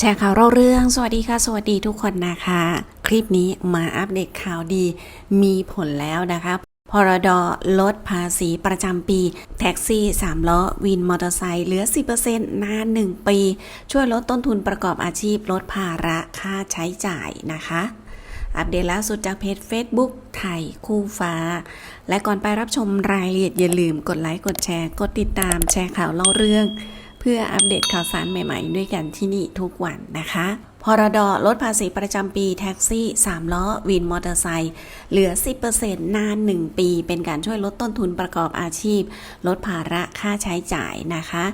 แชร์ข่าวเล่าเรื่อง สวัสดีค่ะ สวัสดีทุกคนนะคะ คลิปนี้มาอัปเดตข่าวดี มีผลแล้วนะคะพรดลดภาษีประจำปี แท็กซี่ 3 ล้อ วินมอเตอร์ไซค์เหลือ 10%นาน 1 ปี ช่วยลดต้นทุนประกอบอาชีพ ลดภาระค่าใช้จ่ายนะคะ อัปเดตล่าสุดจากเพจ Facebook ไทยคู่ฟ้า และก่อนไปรับชมรายละเอียดอย่าลืมกดไลค์ กดแชร์ กดติดตามแชร์ข่าวเล่าเรื่อง พื่ออัปเดตข่าวสารใหม่ๆ ด้วยกันที่นี่ทุกวันนะคะพรดลดภาษีประจำปีแท็กซี่ 3 ล้อ วินมอเตอร์ไซค์เหลือ 10%นาน 1 ปี เป็นการช่วยลดต้นทุนประกอบอาชีพ ลดภาระค่าใช้จ่ายนะคะ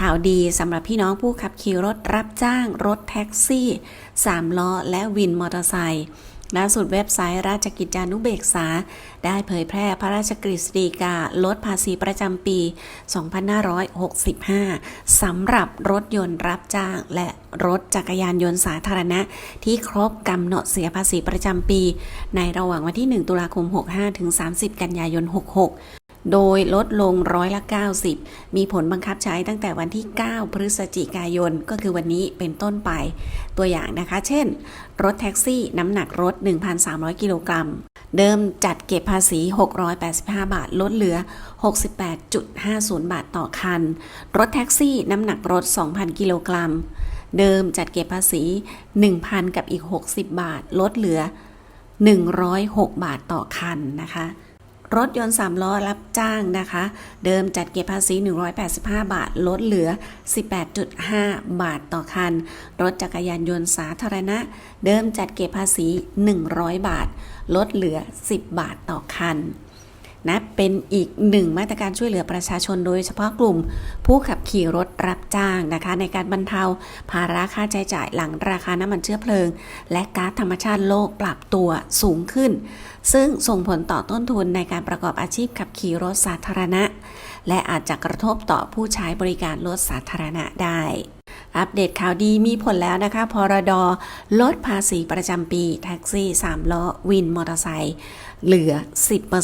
ข่าวดีสำหรับพี่น้องผู้ขับขี่รถรับจ้าง รถแท็กซี่ 3 ล้อ และวินมอเตอร์ไซค์ ล่าสุดเว็บไซต์ราชกิจจานุเบกษา ได้เผยแพร่พระราชกฤษฎีกาลดภาษีประจำปี 2565 สำหรับรถยนต์รับจ้างและรถจักรยานยนต์สาธารณะ ที่ครบกำหนดเสียภาษีประจำปี ในระหว่างวันที่ 1 ตุลาคม 65 ถึง 30 กันยายน 66 โดยลดลงร้อยละ 90 มีผลบังคับใช้ตั้งแต่วันที่ 9 พฤศจิกายน ก็คือวันนี้เป็นต้นไป ตัวอย่างนะคะ เช่น รถแท็กซี่น้ำหนักรถ 1,300 กิโลกรัม เดิมจัดเก็บภาษี 685 บาท ลดเหลือ 68.50 บาทต่อคัน รถแท็กซี่น้ำหนักรถ 2,000 กิโลกรัม เดิมจัดเก็บภาษี 1,000 กับอีก 60 บาท ลดเหลือ 106 บาทต่อคันนะคะ รถยนต์ 3 ล้อรับจ้างนะคะ เดิมจัดเก็บภาษี 185 บาท ลดเหลือ 18.5 บาทต่อคัน รถจักรยานยนต์สาธารณะ เดิมจัดเก็บภาษี 100 บาท ลดเหลือ 10 บาทต่อคันนะเป็นอีกหนึ่งมาตรการช่วยเหลือประชาชนโดยเฉพาะกลุ่มผู้ขับขี่รถรับจ้างนะคะ ในการบรรเทาภาระค่าใช้จ่ายหลังราคาน้ำมันเชื้อเพลิง และก๊าซธรรมชาติโลกปรับตัวสูงขึ้น ซึ่งส่งผลต่อต้นทุนในการประกอบอาชีพขับขี่รถสาธารณะ และอาจจะกระทบต่อผู้ใช้บริการรถสาธารณะได้อัปเดตข่าวดีมีผลแล้วนะคะ พรดลดภาษีประจำปี แท็กซี่ 3 ล้อ วินมอเตอร์ไซค์เหลือ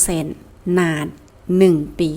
10%นาน 1 ปี